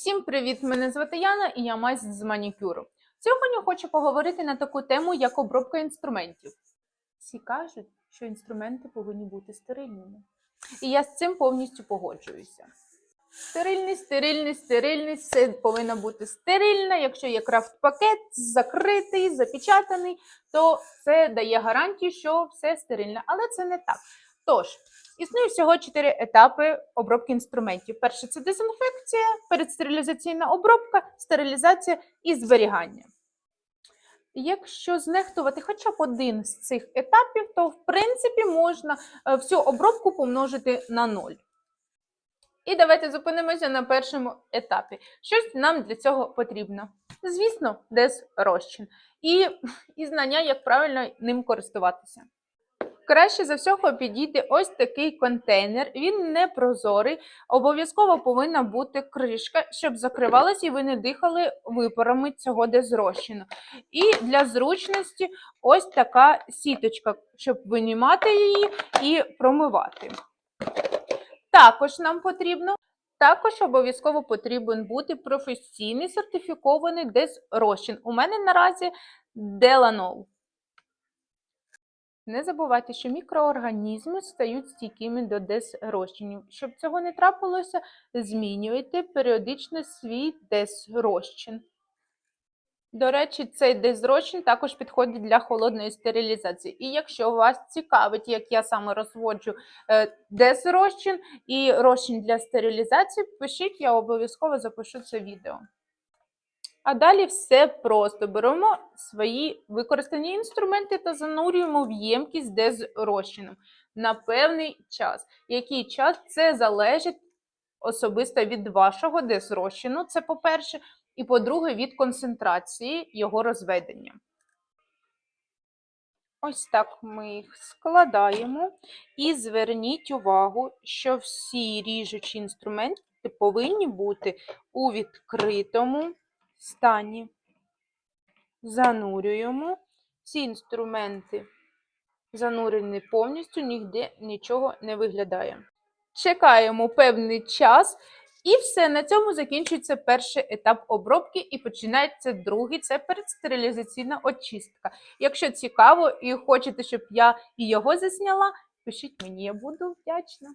Всім привіт! Мене звати Яна і я майстер з манікюру. Сьогодні хочу поговорити на таку тему, як обробка інструментів. Всі кажуть, що інструменти повинні бути стерильними. І я з цим повністю погоджуюся. Стерильність, стерильність, стерильність, все повинно бути стерильно. Якщо є крафт-пакет закритий, запечатаний, то це дає гарантію, що все стерильно. Але це не так. Тож, Існує всього чотири етапи обробки інструментів. Перше це дезінфекція, передстерилізаційна обробка, стерилізація і зберігання. Якщо знехтувати хоча б один з цих етапів, то в принципі можна е, всю обробку помножити на ноль. І давайте зупинимося на першому етапі. Щось нам для цього потрібно. Звісно, десь розчин. І, і знання, як правильно ним користуватися. Краще за всього підійти ось такий контейнер. Він не прозорий. Обов'язково повинна бути кришка, щоб закривалась і ви не дихали випарами цього дезрозчину. І для зручності ось така сіточка, щоб винімати її і промивати. Також нам потрібно. Також обов'язково потрібен бути професійний сертифікований дезрозчин. У мене наразі Delanol. Не забувайте, що мікроорганізми стають стійкими до дезрозчинів. Щоб цього не трапилося, змінюйте періодично свій дезрозчин. До речі, цей дезрозчин також підходить для холодної стерилізації. І якщо вас цікавить, як я саме розводжу е, дезрозчин і розчин для стерилізації, пишіть, я обов'язково запишу це відео. А далі все просто. Беремо свої використані інструменти та занурюємо в ємкість дезрозчином на певний час. Який час це залежить особисто від вашого дезрозчину, це по-перше, і по-друге, від концентрації його розведення. Ось так ми їх складаємо. І зверніть увагу, що всі ріжучі інструменти повинні бути у відкритому стані. Занурюємо. Всі інструменти занурені повністю, ніде нічого не виглядає. Чекаємо певний час, і все, на цьому закінчується перший етап обробки і починається другий це передстерилізаційна очистка. Якщо цікаво і хочете, щоб я і його засняла, пишіть мені, я буду вдячна.